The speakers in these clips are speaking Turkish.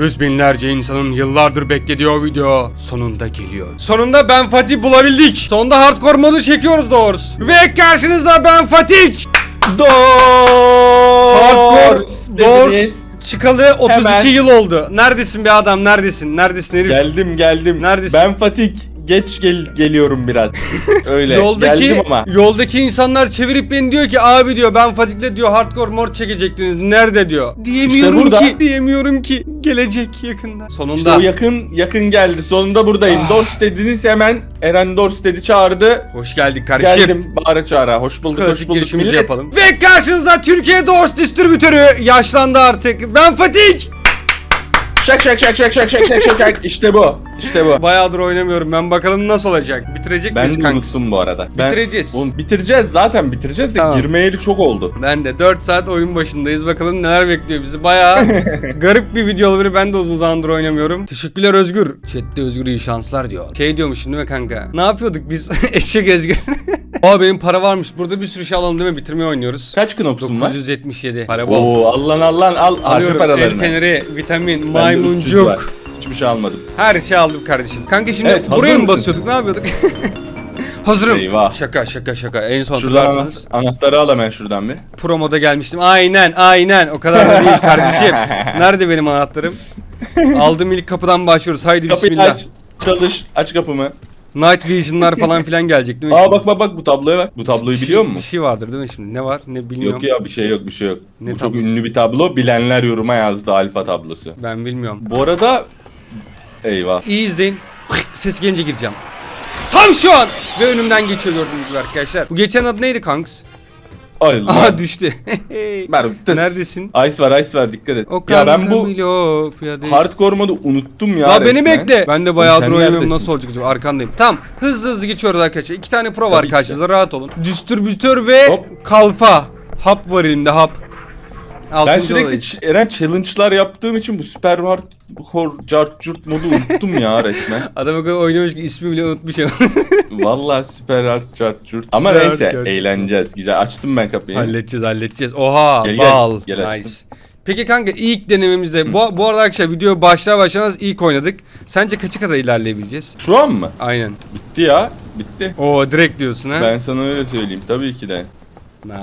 Yüz binlerce insanın yıllardır beklediği o video sonunda geliyor. Sonunda Ben Fatih bulabildik. Sonunda hardcore modu çekiyoruz doğrusu. Ve karşınızda Ben Fatih. Hardcore Doors çıkalı 32 Hemen. yıl oldu. Neredesin be adam? Neredesin? Neredesin herif? Geldim geldim. Neredesin? Ben Fatik geç gel geliyorum biraz. Öyle yoldaki, geldim ama. Yoldaki insanlar çevirip beni diyor ki abi diyor ben Fatih'le diyor hardcore mor çekecektiniz. Nerede diyor. Diyemiyorum İşte ki diyemiyorum ki gelecek yakında. Sonunda. İşte o yakın yakın geldi. Sonunda buradayım. Ah. Dost dediniz hemen Eren Dost dedi çağırdı. Hoş geldik kardeşim. Geldim bağıra çağıra. Hoş bulduk, Klasik hoş bulduk millet. yapalım. Ve karşınızda Türkiye Dost Distribütörü yaşlandı artık. Ben Fatih. Şak şak şak şak şak şak şak şak. İşte bu. İşte bu. Bayağıdır oynamıyorum ben bakalım nasıl olacak. Bitirecek Ben miyiz de kanks? unuttum bu arada. Ben- Bitireceğiz. Oğlum bitireceğiz zaten bitireceğiz de Tamam. girmeyeli çok oldu. Ben de 4 saat oyun başındayız. Bakalım neler bekliyor bizi. Bayağı garip bir video olabilir. Ben de uzun zamandır oynamıyorum. Teşekkürler Özgür. Chat'te Özgür iyi şanslar diyor. Şey diyormuşum değil mi kanka? Ne yapıyorduk biz? Eşek Özgür. Aa benim para varmış. Burada bir sürü şey alalım değil mi? Bitirmeyi oynuyoruz. Kaç knopsun var? 977. Para bol. Oo Allah'ın Allah'ın al Alıyorum. El feneri, vitamin, Bende 300 var. maymuncuk. Hiçbir şey almadım. Her şey aldım kardeşim. Kanka şimdi Evet, hazır buraya mı mısın? basıyorduk? Ne yapıyorduk? Hazırım. Eyvah. Şaka şaka şaka. En son Şuradan hatırlarsanız ana- anahtarı al hemen şuradan bir. promoda gelmiştim. Aynen aynen. O kadar da değil kardeşim. Nerede benim anahtarım? Aldığım ilk kapıdan başlıyoruz. Haydi Kapıyı bismillah. aç. Çalış. Aç kapımı. Night Vision'lar falan filan gelecek değil mi? Aa şimdi? bak bak bak bu tabloya bak. Bu tabloyu Bir şey- biliyor musun? Bir şey vardır değil mi şimdi? Ne var? Ne bilmiyorum. Yok ya bir şey yok bir şey yok. Ne bu çok tablosu? ünlü bir tablo. Bilenler yoruma yazdı alfa tablosu. Ben bilmiyorum. Bu arada eyvah. İyi izleyin. Ses gelince gireceğim. Tam şu an! Ve önümden geçiyor gördüğünüz gibi arkadaşlar. Bu geçen adı neydi kanks? Ay Aha düştü. Mer- tıs. Neredesin? Ice var ice var dikkat et. O ya ben bu hardcore modu unuttum ya Ya beni bekle. Ben de bayağıdır oynamıyorum nasıl olacak acaba? Arkandayım. Tamam. Hızlı hızlı geçiyoruz arkadaşlar. İki tane pro var karşınızda rahat olun. Distribütör ve Hop. kalfa. Hap var elimde hap. Ben sürekli ç- Eren challenge'lar yaptığım için bu süper hardcore cart curt modu unuttum ya resmen. Adam o kadar oynamış ki ismi bile unutmuşum. Vallahi süper hard cart curt. Ama Süper neyse cart eğleneceğiz. Güzel açtım ben kapıyı. halledeceğiz halledeceğiz. Oha Gel, gel. bal. Gel nice. aşkım. Peki kanka ilk denememizde bu, bu arada arkadaşlar video başlar başlamaz ilk oynadık. Sence kaçı kadar ilerleyebileceğiz? Şu an mı? Aynen. Bitti ya. Bitti. Oo direkt diyorsun ha. Ben sana öyle söyleyeyim tabii ki de. Nice.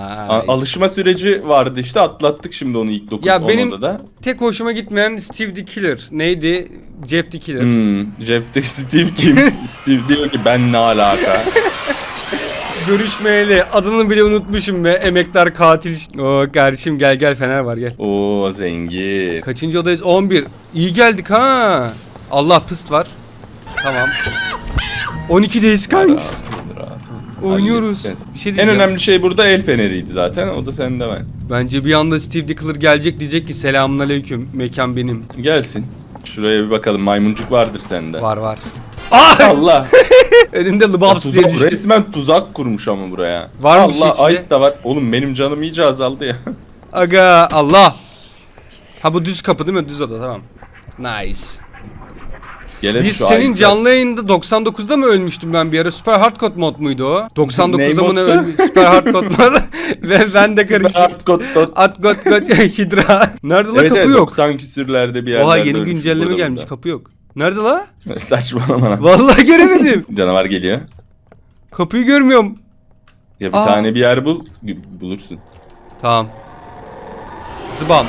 Alışma süreci vardı işte atlattık şimdi onu ilk 9 Ya benim- odada. Tek hoşuma gitmeyen Steve the Killer. Neydi? Jeff the Killer. Hmm, Jeff de Steve kim? Steve diyor ki ben ne alaka? Görüşmeyeli. Adını bile unutmuşum be. Emektar katil. Oo kardeşim gel gel Fener var gel. Oo zengin. Kaçıncı odayız? 11. İyi geldik ha. Allah pıst var. Tamam. 12'deyiz kanks. Oynuyoruz. Halledeceğiz. Bir şey En diyeceğim. önemli şey burada el feneriydi zaten. O da sende ben. Bence bir anda Steve Killer gelecek diyecek ki selamun aleyküm. Mekan benim. Gelsin. Şuraya bir bakalım. Maymuncuk vardır sende. Var var. Ah! Allah. Önümde Lubabs diye tuzak, düştü. resmen tuzak kurmuş ama buraya. Var mı bir şey Allah içinde? Ice da var. Oğlum benim canım iyice azaldı ya. Aga Allah. Ha bu düz kapı değil mi? Düz oda tamam. Nice. Gelelim Biz şu senin Ice'e. canlı yayında 99'da mı ölmüştüm ben bir ara? Süper Hardcore mod muydu o? 99'da mı ne moddu? ölmüş? Süper Hardcore mod. Ve ben de karıştım. hardcore dot. At got got Hidra. Nerede la Evet, kapı evet, yok? 90 küsürlerde bir yerlerde Oha yeni ölmüş güncelleme burada gelmiş burada. kapı yok. Nerede la? Saçmalama lan. Vallahi göremedim. Canavar geliyor. Kapıyı görmüyorum. Ya bir Aa. tane bir yer bul. Bulursun. Tamam. Zıbam.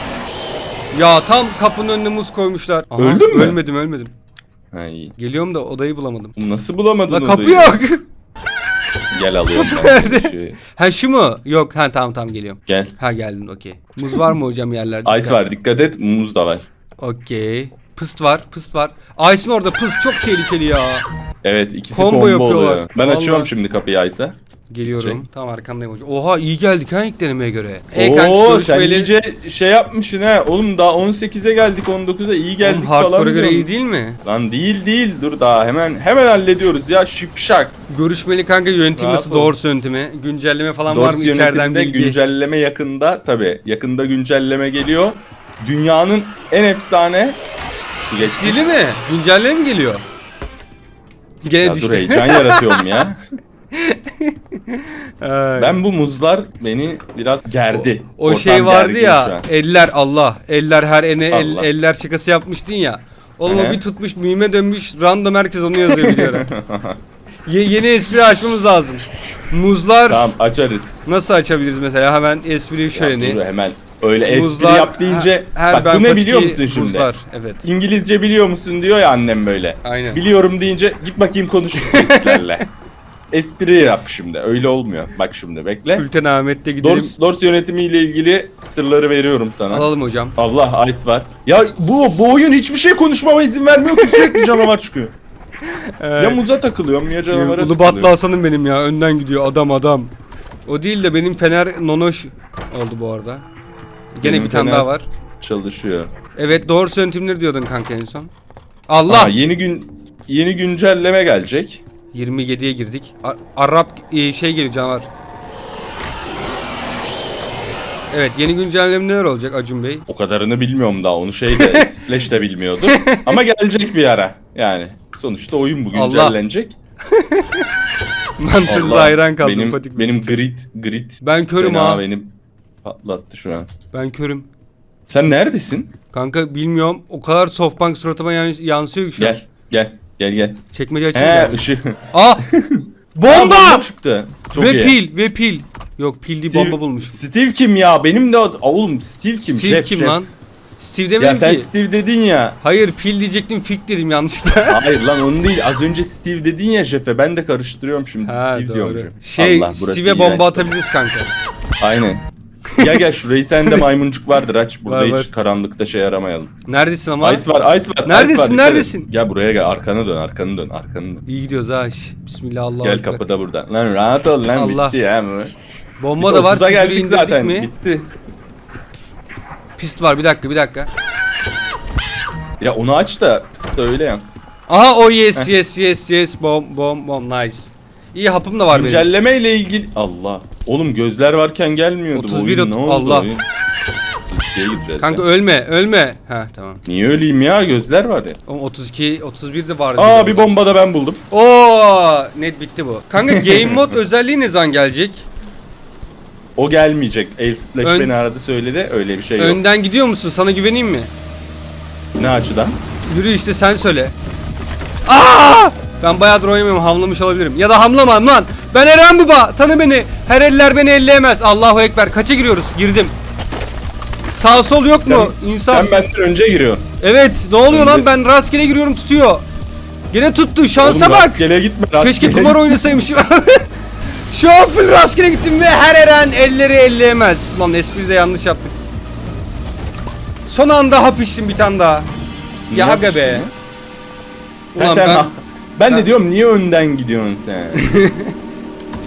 Ya tam kapının önüne muz koymuşlar. Aha, Öldün mü? Ölmedim ölmedim. Ha iyi. Geliyorum da odayı bulamadım. Nasıl bulamadın La kapı odayı? yok. Gel alıyorum ben. Nerede? şu- ha şu mu? Yok ha tamam tamam geliyorum. Gel. Ha geldim okey. Muz var mı hocam yerlerde? Ice var dikkat et. Muz da var. Okey. Pıst var pıst var. Ice'ın orada pıst çok tehlikeli ya. Evet ikisi Combo combo, yapıyorlar. oluyor. Ben Vallahi. açıyorum şimdi kapıyı Ice'a. Geliyorum. Çek. Tamam arkandayım hocam. Oha iyi geldik ha ilk denemeye göre. E Oo sen görüşmeli- iyice şey yapmışsın ha. Oğlum daha 18'e geldik 19'a iyi geldik Oğlum, falan hardcore'a göre iyi değil mi? Lan değil değil dur daha hemen hemen hallediyoruz ya şipşak. Görüşmeli kanka yönetim Rahat nasıl ol. doğrusu? Güncelleme falan var mı içeriden yönetimde bilgi? güncelleme yakında tabi yakında güncelleme geliyor. Dünyanın en efsane Dili mi? Güncelleme mi geliyor? Gene ya dur düştü. heyecan yaratıyorum ya. Ben bu muzlar beni biraz gerdi. O Ortam şey vardı ya eller Allah eller her ene el- eller şakası yapmıştın ya. Oğlum o bir tutmuş mime dönmüş random herkes onu yazıyor videoda. Ye- yeni espri açmamız lazım. Muzlar tamam açarız. nasıl açabiliriz mesela hemen espri Ya şöleni. dur hemen öyle espri Muzlar yap deyince her bak ben bu ne biliyor musun şimdi? Muzlar evet. İngilizce biliyor musun diyor ya annem böyle. Aynen. Biliyorum deyince git bakayım konuş turistlerle. Espri yap şimdi öyle olmuyor. Bak şimdi bekle. Sultan Ahmet'te gidelim. Dors, Dors yönetimiyle ilgili sırları veriyorum sana. Alalım hocam. Allah Ice var. Ya bu bu oyun hiçbir şey konuşmama izin vermiyor ki sürekli canavar çıkıyor. ya muza takılıyorum ya canavara Ulubatlı takılıyorum. Hasan'ım benim ya. Önden gidiyor adam adam. O değil de benim Fener Nonoş oldu bu arada. Gene Benim bir tane Fener- daha var. Çalışıyor. Evet doğru yöntemleri diyordun kanka en son. Allah! Aa, yeni gün yeni güncelleme gelecek. 27'ye girdik. A- Arap e, şey geliyor canavar. Evet yeni güncelleme neler olacak Acun Bey? O kadarını bilmiyorum daha onu şey de Splash de bilmiyordur. Ama gelecek bir ara. Yani sonuçta oyun bu güncellenecek. Allah, hayran kaldım benim, Fatih benim grid grid Ben körüm fena ha. benim patlattı şu an. Ben körüm. Sen neredesin? Kanka bilmiyorum. O kadar softbank suratıma yan- yansıyor ki şu an. Gel gel gel gel. Çekmece He açınca. ışık. Aa! Aa, Bomba! çıktı. Çok ve iyi. pil ve pil. Yok pil değil bomba bulmuşum. Steve kim ya? Benim de ad- Aa, oğlum Steve kim? Steve Şef, kim şef. lan? Steve Ya demedim sen ki. Steve dedin ya. Hayır pil diyecektim fik dedim yanlışlıkla. Hayır lan onu değil. Az önce Steve dedin ya şefe. Ben de karıştırıyorum şimdi. ha Steve diyorum. doğru. Şey Allah, burası Steve'e iğrenç. bomba atabiliriz kanka. Aynen. Gel gel şurayı sende maymuncuk vardır aç. Burada Var, hiç var. karanlıkta şey aramayalım. Neredesin ama? Ice var, ice var. Neredesin, ice var, dikkat et. neredesin? Gel buraya gel. Arkanı dön, arkanı dön, arkanı dön. İyi gidiyoruz ha. şş. Bismillah Allah. gel kapıda buradan. Lan rahat ol lan Allah. bitti ya bu. Bomba da var. 30'a küfürü geldik indirdik zaten. Mi? Bitti. Pist var bir dakika bir dakika. Ya onu aç da pist öyle ya. Aha o yes yes yes yes bom bom bom nice. İyi hapım da var benim. Güncelleme ile ilgili Allah. Oğlum gözler varken gelmiyordu 31 bu oyun. Ne oldu Allah. oyun? 32'ye gireceğiz. Kanka ya. ölme ölme. Ha tamam. Niye öleyim ya? Gözler var ya. Oğlum 32 31 de vardı. Aa bir bomba da ben buldum. Oo net bitti bu. Kanka game mode özelliği ne zaman gelecek? O gelmeyecek. El Splash Ön- beni aradı söyledi. Öyle bir şey yok. Önden gidiyor musun? Sana güveneyim mi? Ne açıdan? Yürü işte sen söyle. Aa! Ben bayağıdır oynamıyorum hamlamış olabilirim. Ya da hamlamam lan. Ben Eren Baba. Tanı beni. Her eller beni elleyemez. Allahu Ekber. Kaça giriyoruz? Girdim. Sağ sol yok mu? Sen İnsafsız. benden önce giriyorsun. Evet ne oluyor lan Önde- ben rastgele giriyorum tutuyor. Gene tuttu şansa Oğlum bak. Rastgele gitme. Rastgele Keşke kumar oynasaymışım. Şu an full rastgele gittim ve her Eren elleri elleyemez. Lan espri de yanlış yaptık. Son anda hap içtim bir tane daha. Ne Ya aga yapmıştın be. lan? Ha, Ulan sen- ben, ben ben- de diyorum niye önden gidiyorsun sen?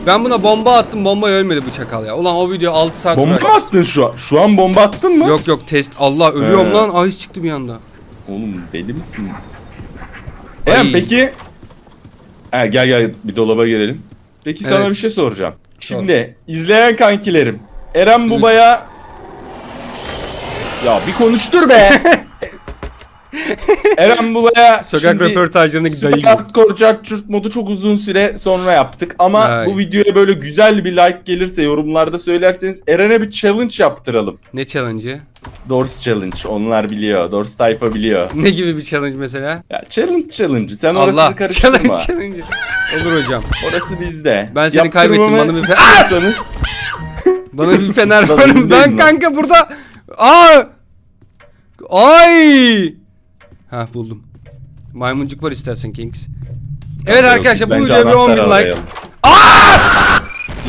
ben buna bomba attım bomba ölmedi bu çakal ya. Ulan o video 6 saat bomba mı attın şu an? Şu an bomba attın mı? Yok yok test. Allah ölüyorum He. lan. Ahis çıktı bir anda. Oğlum deli misin? Ay. Eren peki... Ha, gel gel bir dolaba girelim. Peki sana Evet. bir şey soracağım. Şimdi izleyen kankilerim. Eren Evet. Baba'ya... Ya bir konuştur be! Eren Baba'ya Sokak şimdi röportajlarındaki dayı gibi. Curt modu çok uzun süre sonra yaptık ama Ay. bu videoya böyle güzel bir like gelirse yorumlarda söylerseniz Eren'e bir challenge yaptıralım. Ne challenge'ı? Doors Challenge onlar biliyor. Doors tayfa biliyor. Ne gibi bir challenge mesela? Ya challenge challenge sen orasını Allah. karıştırma. Challenge challenge. Olur hocam. Orası bizde. Ben seni kaybettim, bana bir- istiyorsanız Bana bir fener Ben kanka burada. Aa! Ay! Ha buldum. Maymuncuk var istersen Kings. Evet Yok, arkadaşlar bu bence videoya bir 10 bin like. arayalım.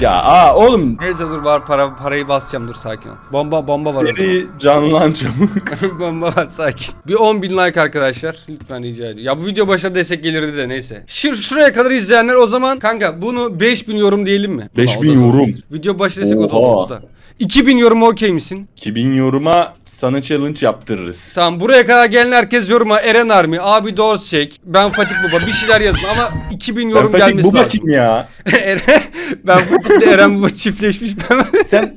Ya aa oğlum Neyse dur var para parayı basacağım dur sakin ol. Bomba bomba var orada. seri canlan çabuk. bomba var sakin. Bir 10 bin like arkadaşlar. Lütfen rica ediyorum. Ya bu video başına destek gelirdi de neyse. Şur şuraya kadar izleyenler o zaman kanka bunu 5000 yorum diyelim mi? 5000 O da zor. yorum. Video başı desek o da Oha. olur da. 2000 yorum okey misin? 2000 yoruma sana challenge yaptırırız. Tamam buraya kadar gelen herkes yoruma Eren Army, abi Dors çek, ben Fatih Baba bir şeyler yazın ama 2000 Ben yorum Fatih gelmesi bu lazım. bakayım ya. Eren, ben Fatih'le Eren Baba çiftleşmiş ben. Sen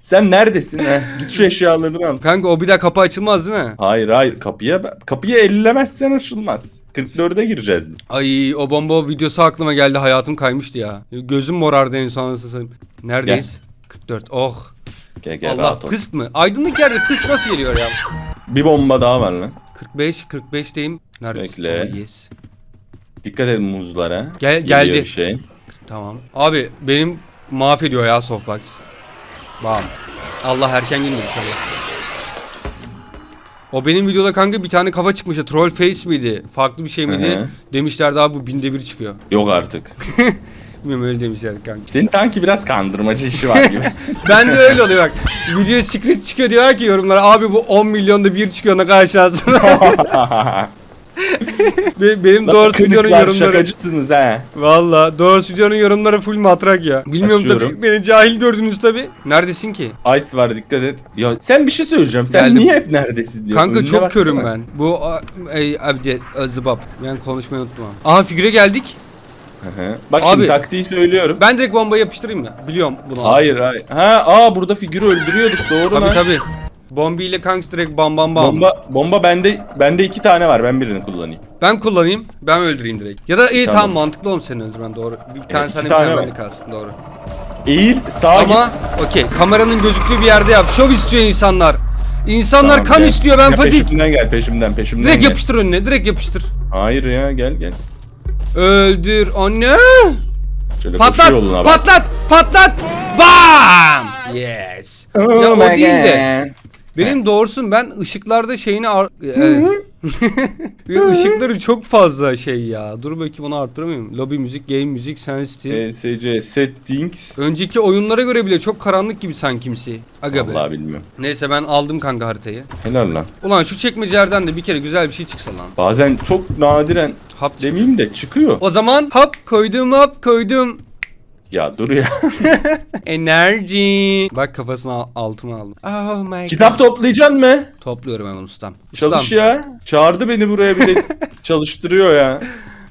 sen neredesin? Heh, git şu eşyalarını al. Kanka o bir daha kapı açılmaz değil mi? Hayır hayır kapıya kapıyı ellemezsen açılmaz. 44'e gireceğiz. Ay o bomba videosu aklıma geldi. Hayatım kaymıştı ya. Gözüm morardı en son anasını satayım. Neredeyiz? 44. Oh. Gel gel Allah rahat ol. mı? Aydınlık yerde pıst nasıl geliyor ya? Bir bomba daha var lan. 45 45'teyim. Neredesin? Bekle. Oh, yes. Dikkat edin muzlara. Gel- Geliyor geldi. Bir şey. Tamam. Abi benim mahvediyor ya softbox. Bam. Allah erken gündür inşallah. O benim videoda kanka bir tane kafa çıkmıştı. Troll face miydi? Farklı bir şey miydi? Hı hı. Demişlerdi abi bu binde bir çıkıyor. Yok artık. Bilmiyorum öyle demişlerdi kanka. Senin sanki biraz kandırmacı işi var gibi. ben de öyle oluyor bak. Video secret çıkıyor diyorlar ki yorumlara abi bu 10 milyonda bir çıkıyor ne kadar şanslı. Be- benim videonun Kınıklar, yorumları. Şakacısınız ha. Valla doğru videonun yorumları full matrak ya. Bilmiyorum Açıyorum. tabii beni cahil gördünüz tabii. Neredesin ki? Ice var dikkat et. Ya sen bir şey söyleyeceğim. Sen Geldim. niye hep neredesin diyor. Kanka Önüne çok baksana. körüm ben. Bu a- ey abdi zıbap. Ben konuşmayı unuttum abi. Aha figüre geldik. Hı. Bak Abi- şimdi taktiği söylüyorum. Ben direkt bombayı yapıştırayım mı? Biliyorum bunu. Hayır hayır. Ha aa burada figürü öldürüyorduk doğru Tabii lan. tabii. Bombi ile kanks direkt bam bam bam. Bomba bomba bende bende iki tane var. Ben birini kullanayım. Ben kullanayım. Ben öldüreyim direkt. Ya da iyi tamam, Tamam. mantıklı oğlum seni öldürmen doğru. Bir tane iki sana bir tane tane var. bende kalsın doğru. Eğil sağa Ama git. okey kameranın gözüktüğü bir yerde yap. Şov istiyor insanlar. İnsanlar Tamam, kan gel. istiyor ben Ya fatik. Peşimden gel peşimden peşimden Direkt gel. yapıştır önüne direkt yapıştır. Hayır ya gel gel. Öldür anne. Şöyle Patlat bak. patlat patlat. Bam. Yes. ya o my değil de. Benim doğrusun ben ışıklarda şeyini ar- Evet. Bir ışıkları çok fazla şey ya. Dur bakayım onu arttıramıyorum. Lobby müzik, game müzik, sensitive. ESC settings. Önceki oyunlara göre bile çok karanlık gibi sankimsi. Aga be. Vallahi bilmiyorum. Neyse ben aldım kanka haritayı. Helal lan. Ulan şu çekmecelerden de bir kere güzel bir şey çıksa lan. Bazen çok nadiren Hap demeyeyim de çıkıyor. O zaman hop koydum hop koydum. Ya dur ya. Enerji. Bak kafasını al- altıma aldım. Oh my Kitap toplayacaksın mı? Topluyorum hemen ustam. Ustam. Çalış ya. Çağırdı beni buraya bir de çalıştırıyor ya.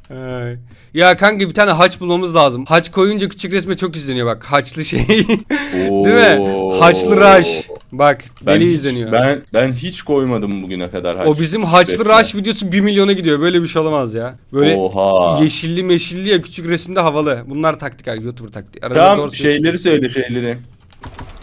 Ay. Ya kanka bir tane haç bulmamız lazım. Haç koyunca küçük resme çok izleniyor bak. Haçlı şey. Değil mi? Haçlı Rush. Bak Ben deli hiç, izleniyor. Ben ben hiç koymadım bugüne kadar haç. O bizim Haçlı. Rush videosu 1 milyona gidiyor. Böyle bir şey olamaz ya. Böyle Oha. yeşilli meşilli ya küçük resimde havalı. Bunlar taktik abi YouTuber taktiği. Arada Tamam doğru şeyleri söyle şeyleri.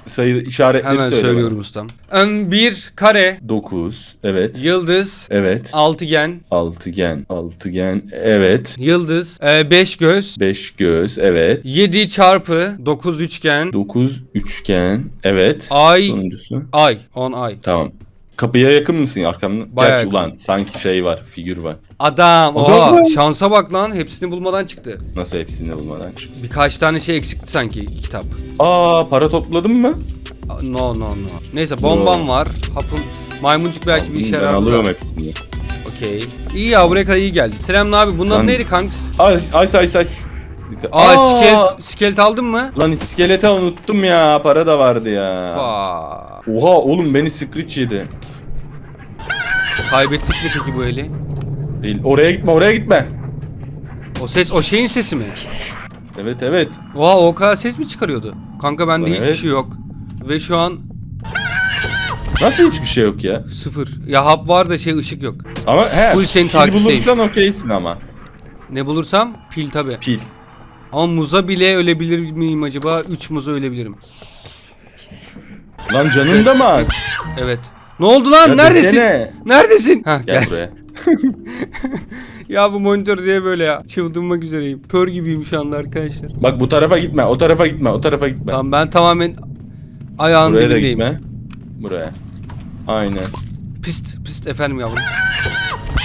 Sayı işaretleri Hemen söyle. söylüyorum ustam. Ön bir kare, 9. Evet. yıldız, Evet. altıgen, Altıgen. Altıgen. Evet. yıldız, 5 göz, 5 göz. Evet. 7 çarpı 9 üçgen, 9 üçgen. Evet. ay, Sonuncusu. ay, 10 ay. Tamam. Kapıya yakın mısın arkamda? Bayağı Gerçi yakın. ulan sanki şey var, figür var. Adam, Adam oha, mı? şansa bak lan hepsini bulmadan çıktı. Nasıl hepsini bulmadan çıktı? Birkaç tane şey eksikti sanki kitap. Aa para topladın mı? No no no. Neyse bombam No. var. Hapım maymuncuk belki bir işe ben yarar. alıyorum hepsini. Okey. İyi ya buraya kadar iyi geldi. Selam abi. Bunun adı neydi kanks? Ay ay ay ay. Dikkat- Aa, skelet, skelet aldın mı? Lan iskelete unuttum ya. Para da vardı ya. Aa, Oha oğlum beni Screech yedi. kaybettik mi peki bu eli? Değil. Oraya gitme oraya gitme. O ses o şeyin sesi mi? Evet evet. Oha o kadar ses mi çıkarıyordu? Kanka bende Lan hiçbir evet. şey yok. Ve şu an Nasıl hiçbir şey yok ya? sıfır. Ya hap var da şey ışık yok. Ama he. Full seni pil takipteyim. bulursan okeysin ama. Ne bulursam pil tabi. Pil. Ama muza bile ölebilir miyim acaba? 3 muza ölebilirim. Lan canın da mı az? Evet. Ne oldu lan? Ya Neredesin? desene. Neredesin? Hah Gel gel. buraya. Ya bu monitör diye böyle ya. Çıldırmak üzereyim. Pör gibiyim şu anda arkadaşlar. Bak bu tarafa gitme. O tarafa gitme. O tarafa gitme. Tamam ben tamamen ayağın Buraya da dibindeyim. gitme. Buraya. Aynen. Pist pist efendim yavrum.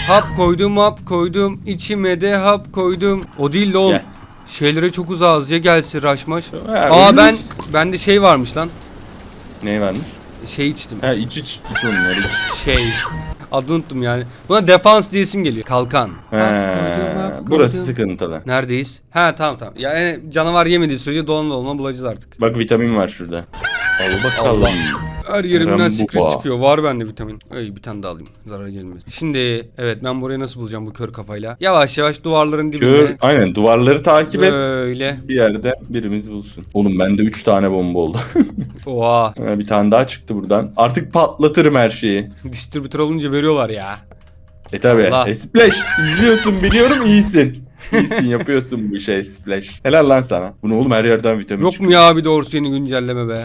Hap koydum hap koydum. içime de hap koydum. O değil de oğlum. Gel. Şeylere çok uzağız ya gelsin raşmaş. Ha, Aa ölürüz. ben bende şey varmış lan. Ne varmış? Şey içtim. Ha iç iç. İç onları iç. Şey. Adını unuttum yani. Buna defans diye isim geliyor. Kalkan. Hap burası sıkıntılı. Neredeyiz? Ha tamam tamam. Yani canavar yemediği sürece dolan dolana bulacağız artık. Bak vitamin var şurada. Al bakalım. Allah. Her yerimden secret boğa. çıkıyor. Var bende vitamin. Ey bir tane daha alayım. Zarar gelmez. Şimdi evet ben burayı nasıl bulacağım bu kör kafayla? Yavaş yavaş duvarların dibinde. Kör, aynen duvarları takip et. Böyle. Bir yerde birimiz bulsun. Oğlum bende 3 tane bomba oldu. Oha. Ha, bir tane daha çıktı buradan. Artık patlatırım her şeyi. Distribütör olunca veriyorlar ya. E tabi. Allah. E Splash izliyorsun biliyorum iyisin. İyisin yapıyorsun bu şey Splash. Helal lan sana. Bu ne oğlum her yerden vitamin Yok mu ya abi doğrusu yeni güncelleme be?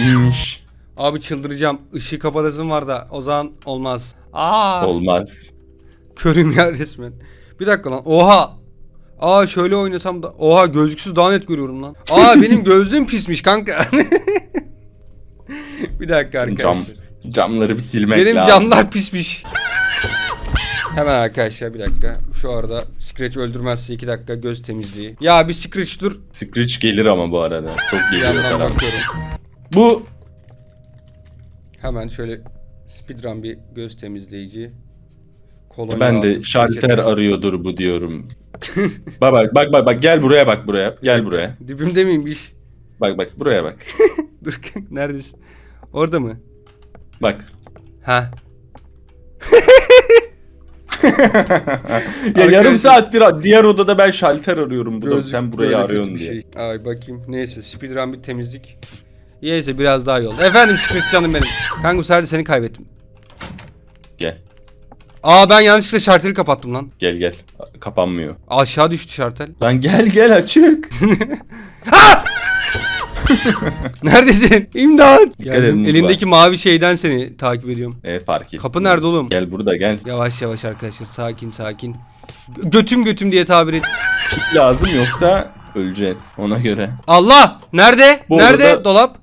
İyiymiş. Abi çıldıracağım. Işığı kapatasım var da o zaman olmaz. Aa. Olmaz. Körüm ya resmen. Bir dakika lan. Oha. Aa şöyle oynasam da. Oha gözlüksüz daha net görüyorum lan. Aa benim gözlüğüm pismiş kanka. bir dakika Cam, arkadaşlar. camları bir silmek Benim lazım. camlar pismiş. Hemen arkadaşlar bir dakika. Şu arada Scratch öldürmezse 2 dakika göz temizliği. Ya bir Scratch dur. Screech gelir ama bu arada. Çok geliyor yandan falan. bakıyorum. Bu Hemen şöyle speedrun bir göz temizleyici. Kolonya ben de aldım. şalter arıyordur bu diyorum. bak bak bak bak bak gel buraya bak buraya. Gel buraya. Dibimde miymiş? Bak bak buraya bak. Dur neredesin? Orada mı? Bak. Ha. Ya yarım saattir diğer odada ben şalter arıyorum. Bu da Gözlük sen burayı böyle arıyorsun kötü bir diye. Şey. Ay bakayım. Neyse speedrun bir temizlik. Neyse biraz daha yol. Efendim Scratch canım benim. Kanka bu sefer de seni kaybettim. Gel. Aa ben yanlışlıkla şarteli kapattım lan. Gel gel. Kapanmıyor. Aşağı düştü şartel. Lan gel gel açık. Neredesin? İmdat. Dikkat Geldim. mutfağa. Elindeki mavi şeyden seni takip ediyorum. Evet fark ettim. Kapı nerede oğlum? Gel burada gel. Yavaş yavaş arkadaşlar sakin sakin. Gö- Götüm götüm diye tabir et. Lazım yoksa öleceğiz. Ona göre. Allah! Nerede? Bu Nerede arada- dolap?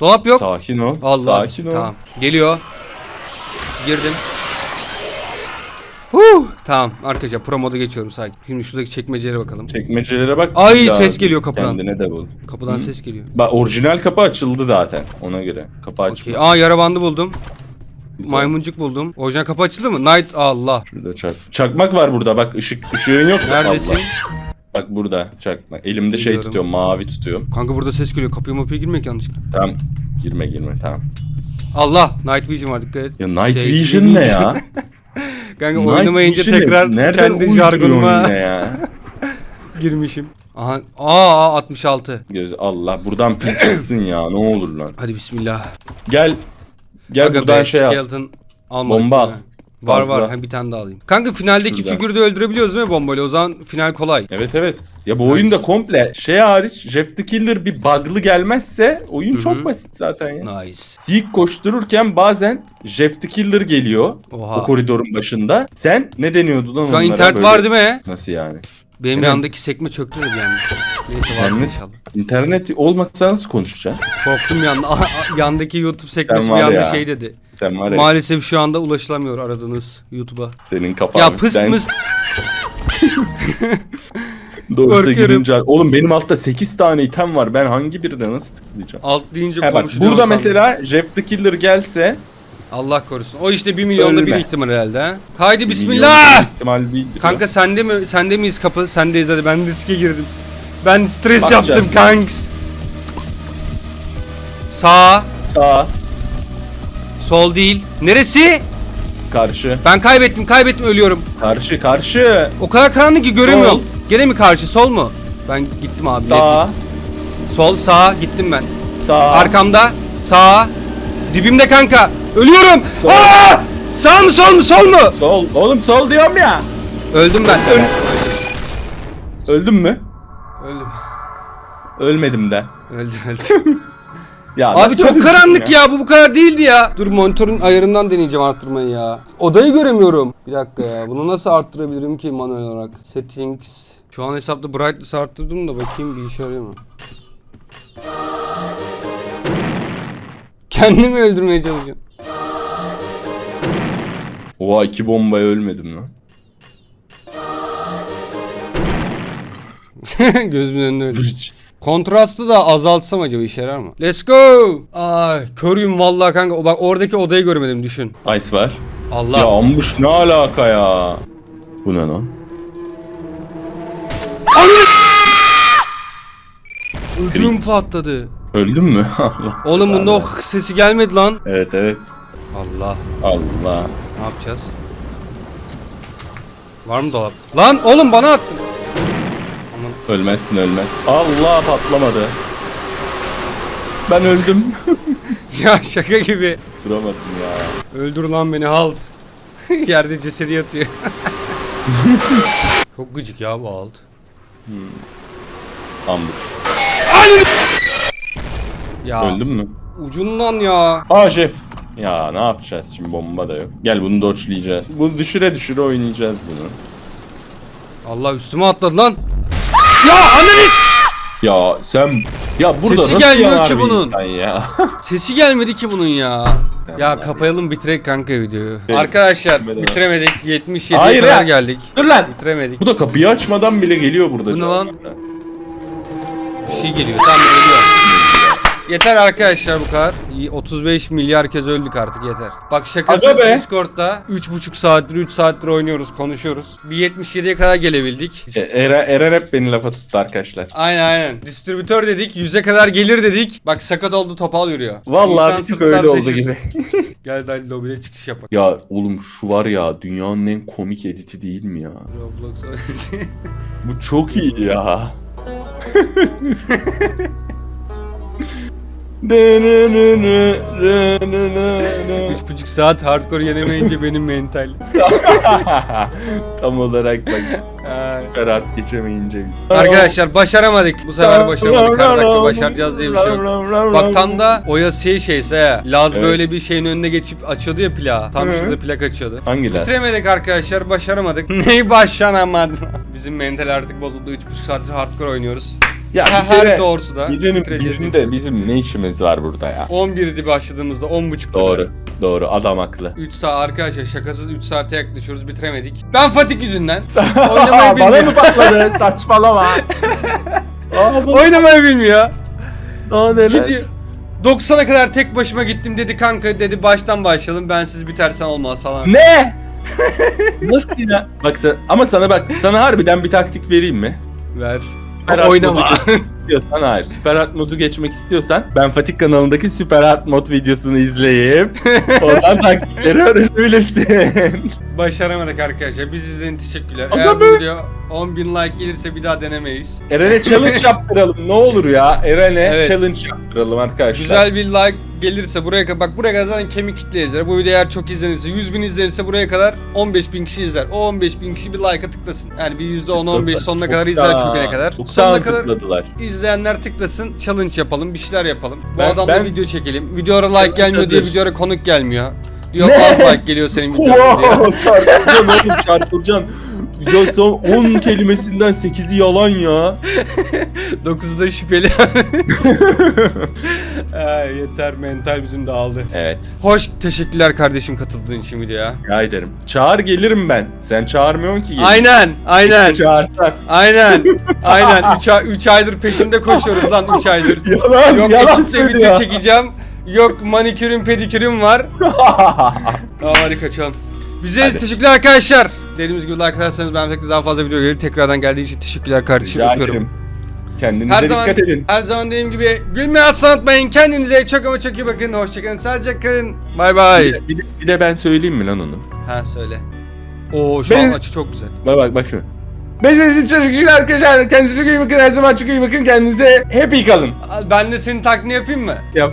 Dolap yok. Sakin ol. Allah. Sakin ol. Tamam. Geliyor. Girdim. Huh! Tamam arkadaşlar pro moda geçiyorum sakin. Şimdi şuradaki çekmecelere bakalım. Çekmecelere bak. Ay, ses geliyor kapıdan. Kendine de bul. Kapıdan Hı. ses geliyor. Bak orijinal kapı açıldı zaten. Ona göre. Kapı açıldı. Okey. Aa yara bandı buldum. Güzel. Maymuncuk buldum. Orijinal kapı açıldı mı? Night Allah. Şurada çak. Çakmak var burada bak ışık ışığın yoksa Neredesin? Allah. Bak burada çakmak. Elimde şey Biliyorum. tutuyorum mavi tutuyorum. Kanka burada ses geliyor. Kapıya mapıya girmek yanlışlıkla. Tamam. Girme girme tamam. Allah. Night Vision var dikkat et. Ya Night Şey, Vision ne ya? Kanka Night oynamayınca Vision ne? tekrar Nereden kendi uyduruyorsun jargonuma yine ya? girmişim. Aha. Aa 66. Göz Allah buradan pil çıksın ya ne olur lan. Hadi bismillah. Gel. Gel Aga buradan be, şey al. skeleton almadık Bomba değil al. mi? Var Fazla. var. Ha, bir tane daha alayım. Kanka finaldeki Şurada. figürü de öldürebiliyoruz değil mi bombayla? O zaman final kolay. Evet evet. Ya bu oyunda komple şey hariç Jeff the Killer bir bug'lı gelmezse oyun Hı hı. çok basit zaten ya. Nice. Seek koştururken bazen Jeff the Killer geliyor Oha. o koridorun başında. Sen ne deniyordu lan Şu an internet Böyle- var değil mi? Nasıl yani? Benim Evet. yandaki sekme çöktü de bir anda. Neyse var İnternet- inşallah. İnternet olmasa nasıl konuşacağız? Korktum bir anda. Aha, yandaki YouTube sekmesi bir anda ya. şey dedi. Sen var ya Maalesef şu anda ulaşılamıyor aradığınız YouTube'a. senin kafan. Ya pıst sen mıst. korkuyorum. girince- Oğlum benim altta 8 tane item var. Ben hangi birine nasıl tıklayacağım? Alt deyince He bak burada diyorum sandım. mesela Jeff the Killer gelse Allah korusun. O işte 1 milyonda bir ihtimal herhalde ha. Haydi bismillah. ihtimal değildir. Kanka sende mi sende miyiz kapı? Sendeyiz hadi ben riske girdim. Ben stres Bakacağız. yaptım kanks. Sağ, Sağ, sol değil. Neresi? karşı, Ben kaybettim, kaybettim, ölüyorum. karşı, karşı, O kadar karanlık ki göremiyorum. Gene mi karşı, sol mu? Ben gittim abi. sağ. Sol, sağ gittim ben. sağ. Arkamda, sağ. Dibimde kanka. Ölüyorum. Sol. Aa! Sağ mı, sol mu, sol mu? Sol. Oğlum sol diyorum ya. Öldüm ben. Öl Öldün mü? Öldüm. Ölmedim de. Öldüm, öldüm. Ya Abi nasıl çok öldün karanlık ya. Bu bu kadar değildi ya. Dur monitörün ayarından deneyeceğim arttırmayı ya. Odayı göremiyorum. Bir dakika ya. Bunu nasıl arttırabilirim ki manuel olarak? Settings. Şu an hesapta brightness arttırdım da bakayım bir işe yarıyor mu? Kendimi öldürmeye çalışıyorum. Oha iki bombaya ölmedim lan. Gözümün önünde öldü. Kontrastı da azaltsam acaba işe yarar mı? Let's go. Ay körüyüm vallahi kanka. Bak oradaki odayı görmedim düşün. Ice var. Allah. Ya ambush ne alaka ya? Bu ne lan? Ödüm patladı. Öldün mü? Allah. Oğlum bunda o sesi gelmedi lan. Evet evet. Allah. Allah. Ne yapacağız? Var mı dolap? Lan oğlum bana attın. Ölmezsin ölmez. Allah patlamadı. Ben öldüm. Ya şaka gibi. Duramadım ya. Öldür lan beni halt. Yerde cesedi yatıyor. Çok gıcık ya bu alt. Ambush. Ya Öldün mü? ucundan ya. Aa şef. Ya ne yapacağız şimdi bomba da yok. Gel bunu dodge'layacağız. Bunu düşüre düşüre oynayacağız bunu. Allah üstüme atladı lan. Ya annemin Ya sen ya burada Sesi nasıl gelmiyor yanar ki bir bunun. insan ya. sesi gelmedi ki bunun ya. Ya kapayalım bitirek kanka videoyu. Evet. Arkadaşlar Bitirmeden. bitiremedik. 77'ye Hayır kadar ya. geldik. Dur lan. Bitiremedik. Bu da kapıyı açmadan bile geliyor burada. Bu ne lan? Bir şey geliyor. Tamam ölüyor. Yeter arkadaşlar bu kadar. İyi, 35 milyar kez öldük artık yeter. Bak şakasız Aga be. Discord'da 3,5 saattir 3 saattir oynuyoruz konuşuyoruz. Bir 77'ye kadar gelebildik. E, Eren, Eren hep beni lafa tuttu arkadaşlar. Aynen aynen. Distribütör dedik 100'e kadar gelir dedik. Bak sakat oldu topal yürüyor. Vallahi İnsan bir tık sırtlar öyle oldu taşır. gibi. Gel hadi lobide çıkış yapalım. ya oğlum şu var ya dünyanın en komik editi değil mi ya? Roblox Bu çok iyi ya. Üç buçuk saat hardcore yenemeyince benim mental. Tam olarak bak karar geçemeyince biz. Arkadaşlar başaramadık. Bu sefer başaramadık. Her dakika başaracağız diye bir şey yok. Bak tam da Oyasiye şeyse ya. Laz Evet. böyle bir şeyin önüne geçip açıyordu ya plağı. Tam Hı. şurada plak açıyordu. Hangiler? Bitiremedik arkadaşlar başaramadık. Neyi başaramadık? Bizim mental artık bozuldu. 3,5 saattir hardcore oynuyoruz. Ya Ha, bir her kere doğrusu da. gecenin bitireceğiz. birinde bizim ne işimiz var burada ya? 11'di başladığımızda 10.30'da. Doğru. Doğru adam haklı. 3 saat arkadaşlar şakasız 3 saate yaklaşıyoruz bitiremedik. Ben Fatik yüzünden. Oynamayı Bana bilmiyor. mı patladı? Saçmalama. Aa, bu- Oynamayı bilmiyor. Daha neler? Gidiyor. 90'a kadar tek başıma gittim dedi kanka dedi baştan başlayalım ben siz bitersen olmaz falan. Ne? Nasıl ya? Bak sen, ama sana bak sana harbiden bir taktik vereyim mi? Ver. Süper Ama Art oynama. modu istiyorsan hayır. Süper Art modu geçmek istiyorsan ben Fatih kanalındaki Süper Art mod videosunu izleyip oradan taktikleri öğrenebilirsin. Başaramadık arkadaşlar. Biz izleyin teşekkürler. Eğer bu video 10.000 like gelirse bir daha denemeyiz. Eren'e challenge yaptıralım ne olur ya. Eren'e Evet. challenge yaptıralım arkadaşlar. Güzel bir like gelirse buraya kadar bak buraya kadar zaten kemik kitle izler. Bu video eğer çok izlenirse 100 bin izlenirse buraya kadar 15 bin kişi izler. O 15 bin kişi bir like'a tıklasın. Yani bir %10-15 sonuna kadar izler kökene kadar. Sonuna kadar tıkladılar. izleyenler tıklasın. Challenge yapalım. Bir şeyler yapalım. Bu Ben- adamla ben- video çekelim. Videolara like Challenge gelmiyor diye hazır. videoya konuk gelmiyor. Diyor Ne? az like geliyor senin videona diye. Çarpılacaksın oğlum çarpılacaksın. Ya son 10 kelimesinden 8'i yalan ya. 9'da şüpheli. Ay, yeter mental bizim dağıldı. Evet. Hoş teşekkürler kardeşim katıldığın için videoya. Rica ederim. Çağır gelirim ben. Sen çağırmıyorsun ki. gelin. Aynen, aynen, Çağırsan. aynen, aynen. 3 ay, üç aydır peşinde koşuyoruz lan 3 aydır. Yalan, Yok yalan video söylüyor. çekeceğim. Yok manikürüm pedikürüm var. Tamam hadi kaçalım. Bize Hadi. teşekkürler arkadaşlar. Dediğimiz gibi like atarsanız ben daha fazla video gelir. Tekrardan geldiği için teşekkürler kardeşim. Rica Öpüyorum. ederim. Kendinize Her zaman, dikkat edin. her zaman dediğim gibi gülmeyi asla unutmayın. Kendinize çok ama çok iyi bakın. Hoşçakalın. Sağlıcakla kalın. Bay bay. Bir de, bir, de, bir de ben söyleyeyim mi lan onu? Ha söyle. Oo şu an Ben- açı çok güzel. Bak bak bak şu. Size teşekkürler arkadaşlar. Kendinize çok iyi bakın. Her zaman çok iyi bakın. Kendinize hep iyi kalın. Al, Ben de senin taklidini yapayım mı? Yap.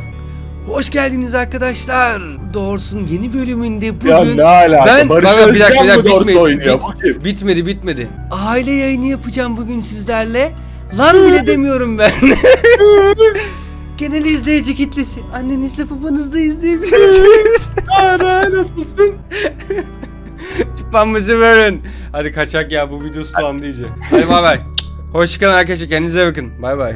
Hoş geldiniz arkadaşlar. Doğrusun yeni bölümünde bugün... Ya ne alaka? Ben- Barış bir dakika, bir dakika, bitmedi, oynuyor? bit- Bu kim? Bitmedi bitmedi. Aile yayını yapacağım bugün sizlerle. Lan bile demiyorum ben. Genel izleyici kitlesi. Annenizle babanızla izleyebilirsiniz. Ara nasılsın? Çıpanımızı verin. Hadi kaçak ya bu video sulandı iyice. Hadi bay bay. Hoşçakalın arkadaşlar kendinize bakın. Bay bay.